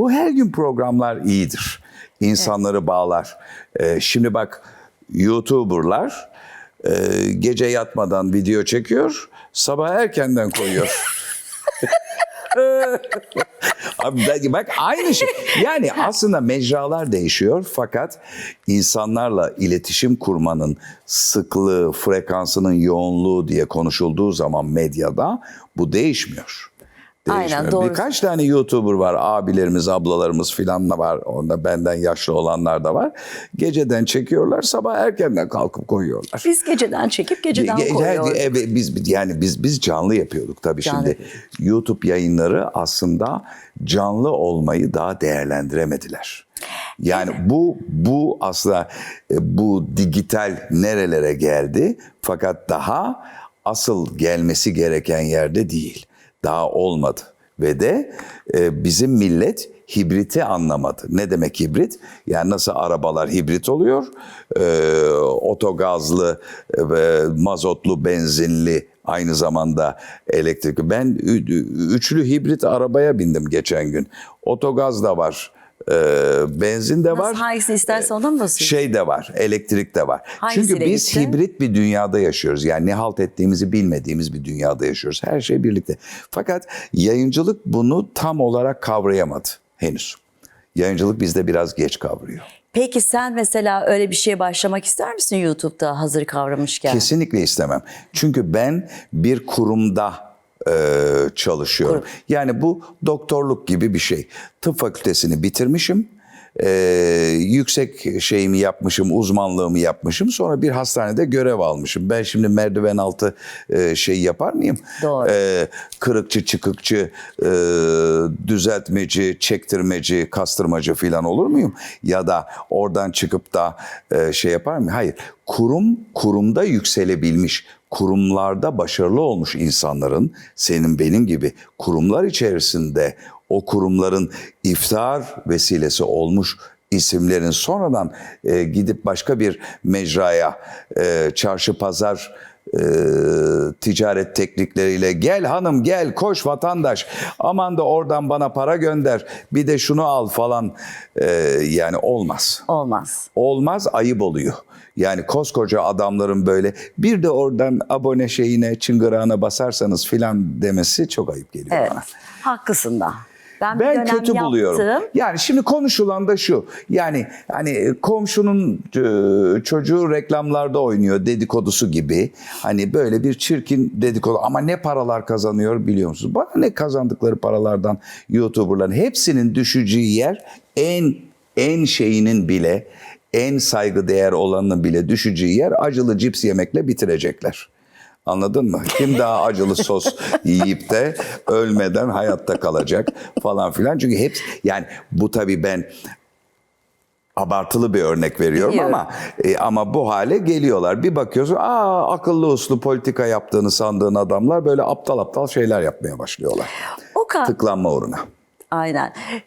bu her gün programlar iyidir. İnsanları bağlar. Ee, şimdi bak YouTuber'lar e, gece yatmadan video çekiyor, sabah erkenden koyuyor. Abi belki bak aynı şey. Yani aslında mecralar değişiyor fakat insanlarla iletişim kurmanın sıklığı, frekansının yoğunluğu diye konuşulduğu zaman medyada bu değişmiyor. Aynen, Değişmiyor. doğru. Birkaç tane YouTuber var, abilerimiz, ablalarımız filan da var. Onda benden yaşlı olanlar da var. Geceden çekiyorlar, sabah erkenden kalkıp koyuyorlar. Biz geceden çekip geceden Ge- koyuyoruz. evet, biz yani biz biz canlı yapıyorduk tabii Canlı şimdi. YouTube yayınları aslında canlı olmayı daha değerlendiremediler. Yani bu bu aslında e, bu dijital nerelere geldi fakat daha asıl gelmesi gereken yerde değil. Daha olmadı ve de e, bizim millet hibriti anlamadı. Ne demek hibrit? Yani nasıl arabalar hibrit oluyor? Ee, otogazlı, e, mazotlu, benzinli, aynı zamanda elektrikli. Ben üçlü hibrit arabaya bindim geçen gün. Otogaz da var, e, benzin de var. Nasıl hangisini istersen ondan mı basıyorsun? Şey de var, elektrik de var. Hangisiyle Çünkü biz gitti? hibrit bir dünyada yaşıyoruz. Yani ne halt ettiğimizi bilmediğimiz bir dünyada yaşıyoruz. Her şey birlikte. Fakat yayıncılık bunu tam olarak kavrayamadı henüz. Yayıncılık bizde biraz geç kavrıyor. Peki sen mesela öyle bir şeye başlamak ister misin YouTube'da hazır kavramışken? Kesinlikle istemem. Çünkü ben bir kurumda e, çalışıyorum. Yani bu doktorluk gibi bir şey. Tıp fakültesini bitirmişim. e, yüksek şeyimi yapmışım, uzmanlığımı yapmışım. Sonra bir hastanede görev almışım. Ben şimdi merdiven altı e, şey yapar mıyım? Doğru. E, kırıkçı, çıkıkçı, e, düzeltmeci, çektirmeci, kastırmacı falan olur muyum? Ya da oradan çıkıp da e, şey yapar mıyım? Hayır. Kurum, kurumda yükselebilmiş, kurumlarda başarılı olmuş insanların, senin benim gibi kurumlar içerisinde o kurumların iftar vesilesi olmuş isimlerin sonradan e, gidip başka bir mecraya, e, çarşı pazar e, ticaret teknikleriyle gel hanım gel koş vatandaş aman da oradan bana para gönder bir de şunu al falan e, yani olmaz. Olmaz. Olmaz ayıp oluyor. Yani koskoca adamların böyle bir de oradan abone şeyine çıngırağına basarsanız filan demesi çok ayıp geliyor Evet. bana. Haklısın da. Ben, Ben kötü buluyorum. yaptım. Yani şimdi konuşulan da şu. Yani hani komşunun e, çocuğu reklamlarda oynuyor dedikodusu gibi. Hani böyle bir çirkin dedikodu ama ne paralar kazanıyor biliyor musunuz? Bana ne kazandıkları paralardan YouTuber'ların hepsinin düşeceği yer en en şeyinin bile en saygıdeğer olanının bile düşeceği yer acılı cips yemekle bitirecekler. Anladın mı? Kim daha acılı sos yiyip de ölmeden hayatta kalacak falan filan. Çünkü hep yani bu tabii ben abartılı bir örnek veriyorum Biliyorum. ama e, ama bu hale geliyorlar. Bir bakıyorsun aa akıllı uslu politika yaptığını sandığın adamlar böyle aptal aptal şeyler yapmaya başlıyorlar. O kadar. Tıklanma uğruna. Aynen.